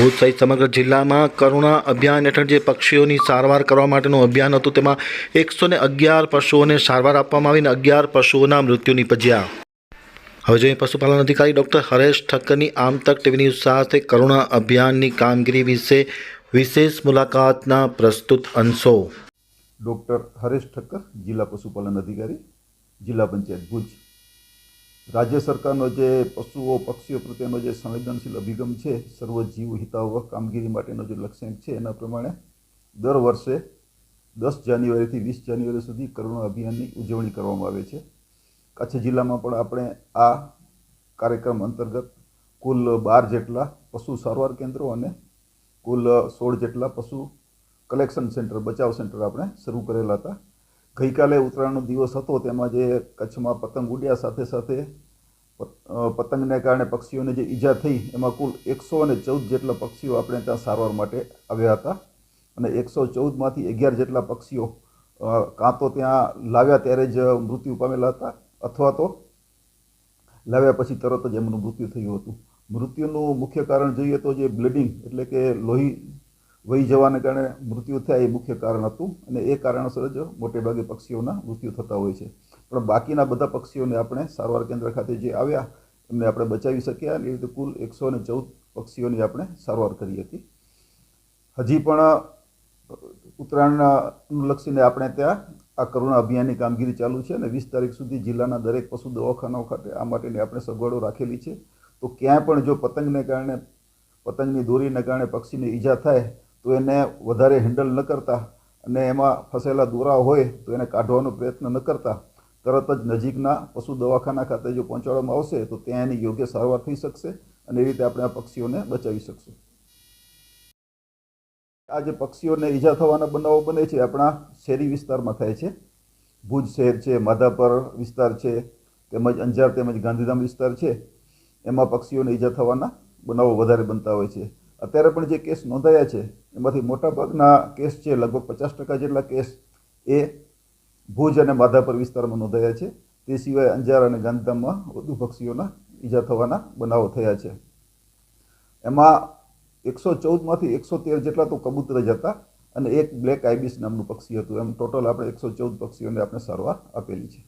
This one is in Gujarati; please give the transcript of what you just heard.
ભુજ સહિત સમગ્ર જિલ્લામાં કરુણા અભિયાન હેઠળ જે પક્ષીઓની સારવાર કરવા માટેનું અભિયાન હતું, તેમાં એકસો ને અગિયાર પશુઓને સારવાર આપવામાં આવીને અગિયાર પશુઓના મૃત્યુ નિપજ્યા. હવે જોઈએ પશુપાલન અધિકારી ડૉક્ટર હરેશ ઠક્કરની આમતક ટીવી ન્યૂઝ સાથે કરુણા અભિયાનની કામગીરી વિશે વિશેષ મુલાકાતના પ્રસ્તુત અંશો. ડૉક્ટર હરેશ ઠક્કર, જિલ્લા પશુપાલન અધિકારી, જિલ્લા પંચાયત ભુજ. રાજ્ય સરકારનો જે પશુઓ, પક્ષીઓ પ્રત્યેનો જે સંવેદનશીલ અભિગમ છે, સર્વ જીવ હિતાવહ કામગીરી માટેનો જે લક્ષ્યાંક છે, એના પ્રમાણે દર વર્ષે દસ જાન્યુઆરીથી વીસ જાન્યુઆરી સુધી કરુણા અભિયાનની ઉજવણી કરવામાં આવે છે. કચ્છ જિલ્લામાં પણ આપણે આ કાર્યક્રમ અંતર્ગત કુલ બાર જેટલા પશુ સારવાર કેન્દ્રો અને કુલ સોળ જેટલા પશુ કલેક્શન સેન્ટર, બચાવ સેન્ટર આપણે શરૂ કરેલા હતા. ગઈકાલે ઉત્તરાયણનો દિવસ હતો, તેમાં જે કચ્છમાં પતંગ ઉડ્યા, સાથે સાથે પતંગને કારણે પક્ષીઓને જે ઈજા થઈ, એમાં કુલ એકસો અને ચૌદ જેટલા પક્ષીઓ આપણે ત્યાં સારવાર માટે આવ્યા હતા અને એકસો ચૌદમાંથી અગિયાર જેટલા પક્ષીઓ કાં તો ત્યાં લાવ્યા ત્યારે જ મૃત્યુ પામેલા હતા અથવા તો લાવ્યા પછી તરત જ એમનું મૃત્યુ થયું હતું. મૃત્યુનું મુખ્ય કારણ જોઈએ તો જે બ્લીડિંગ એટલે કે લોહી વહી જવાને કારણે મૃત્યુ થયા એ મુખ્ય કારણ હતું અને એ કારણસર જ મોટે ભાગે પક્ષીઓના મૃત્યુ થતા હોય છે. પણ બાકીના બધા પક્ષીઓને આપણે સારવાર કેન્દ્ર ખાતે જે આવ્યા, એમને આપણે બચાવી શક્યા અને એ રીતે કુલ એકસો અને ચૌદ પક્ષીઓની આપણે સારવાર કરી હતી. હજી પણ ઉત્તરાયણના અનુલક્ષીને લક્ષીને આપણે ત્યાં આ કરુણા અભિયાનની કામગીરી ચાલુ છે અને વીસ તારીખ સુધી જિલ્લાના દરેક પશુ દવાખાનાઓ ખાતે આ માટેની આપણે સગવડો રાખેલી છે. તો ક્યાંય પણ જો પતંગને કારણે, પતંગની દોરીને કારણે પક્ષીને ઈજા થાય તો એને વધારે હેન્ડલ ન કરતા અને એમાં ફસેલા દોરા હોય તો એને કાઢવાનો પ્રયત્ન ન કરતા. તરત જ નજીકના પશુ દવાખાના ખાતે જો પહોંચાડવામાં આવશે તો ત્યાં એની યોગ્ય સારવાર થઈ શકશે અને એ રીતે આપણે આ પક્ષીઓને બચાવી શકશું. આ જે પક્ષીઓને ઈજા થવાના બનાવો બને છે આપણા શહેરી વિસ્તારમાં થાય છે. ભુજ શહેર છે, માધાપર વિસ્તાર છે, તેમજ અંજાર તેમજ ગાંધીધામ વિસ્તાર છે. એમાં પક્ષીઓને ઈજા થવાના બનાવો વધારે બનતા હોય છે. અત્યારે પણ જે કેસ નોંધાયા છે, એમાંથી મોટાભાગના કેસ છે, લગભગ પચાસ ટકા જેટલા કેસ એ ભુજ અને માધાપર વિસ્તારમાં નોંધાયા છે. તે સિવાય અંજાર અને ગાંધીધામમાં વધુ પક્ષીઓના ઈજા થવાના બનાવો થયા છે. એમાં એકસો ચૌદમાંથી એકસો તેર જેટલા તો કબૂતર જ હતા અને એક બ્લેક આઈબીસ નામનું પક્ષી હતું. એમ ટોટલ આપણે એકસો ચૌદ પક્ષીઓને આપણે સારવાર આપેલી છે.